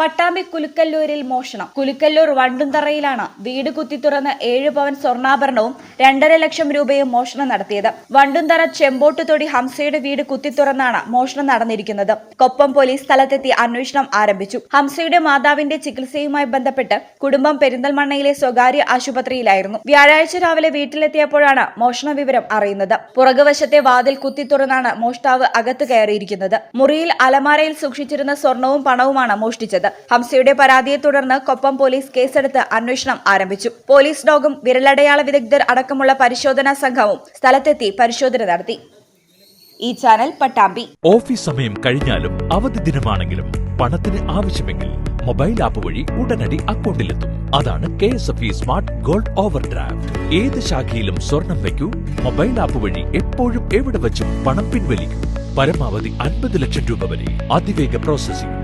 പട്ടാമ്പി കുലുക്കല്ലൂരിൽ മോഷണം. കുലുക്കല്ലൂർ വണ്ടുംതറയിലാണ്. വീട് കുത്തി തുറന്ന് ഏഴ് പവൻ സ്വർണാഭരണവും രണ്ടര ലക്ഷം രൂപയും മോഷണം നടത്തിയത്. വണ്ടുംതറ ചെമ്പോട്ടുതൊടി ഹംസയുടെ വീട് കുത്തി തുറന്നാണ് മോഷണം നടന്നിരിക്കുന്നത്. കൊപ്പം പോലീസ് സ്ഥലത്തെത്തി അന്വേഷണം ആരംഭിച്ചു. ഹംസയുടെ മാതാവിന്റെ ചികിത്സയുമായി ബന്ധപ്പെട്ട് കുടുംബം പെരിന്തൽമണ്ണയിലെ സ്വകാര്യ ആശുപത്രിയിലായിരുന്നു. വ്യാഴാഴ്ച രാവിലെ വീട്ടിലെത്തിയപ്പോഴാണ് മോഷണ വിവരം അറിയുന്നത്. പുറകുവശത്തെ വാതിൽ കുത്തി തുറന്നാണ് മോഷ്ടാവ് അകത്ത് കയറിയിരിക്കുന്നത്. മുറിയിൽ അലമാരയിൽ സൂക്ഷിച്ചിരുന്ന സ്വർണവും പണവുമാണ് മോഷ്ടിച്ചത്. ഹംസയുടെ പരാതിയെ തുടർന്ന് കൊപ്പം പോലീസ് കേസെടുത്ത് അന്വേഷണം ആരംഭിച്ചു. പോലീസ് ഡോഗും വിരലടയാള വിദഗ്ധർ അടക്കമുള്ള പരിശോധനാ സംഘവും സ്ഥലത്തെത്തി പരിശോധന നടത്തി. ഈ ചാനൽ പട്ടാമ്പി. ഓഫീസ് സമയം കഴിഞ്ഞാലും അവധി ദിനമാണെങ്കിലും പണത്തിന് ആവശ്യമെങ്കിൽ മൊബൈൽ ആപ്പ് വഴി ഉടനടി അക്കൗണ്ടിലെത്തും. അതാണ് K S F E smart gold overdraft ഏത് ശാഖയിലും സ്വർണം വയ്ക്കൂ. മൊബൈൽ ആപ്പ് വഴി എപ്പോഴും എവിടെ വച്ചും പണം പിൻവലിക്കൂ. പരമാവധി അൻപത് ലക്ഷം രൂപ വരെ അതിവേഗ processing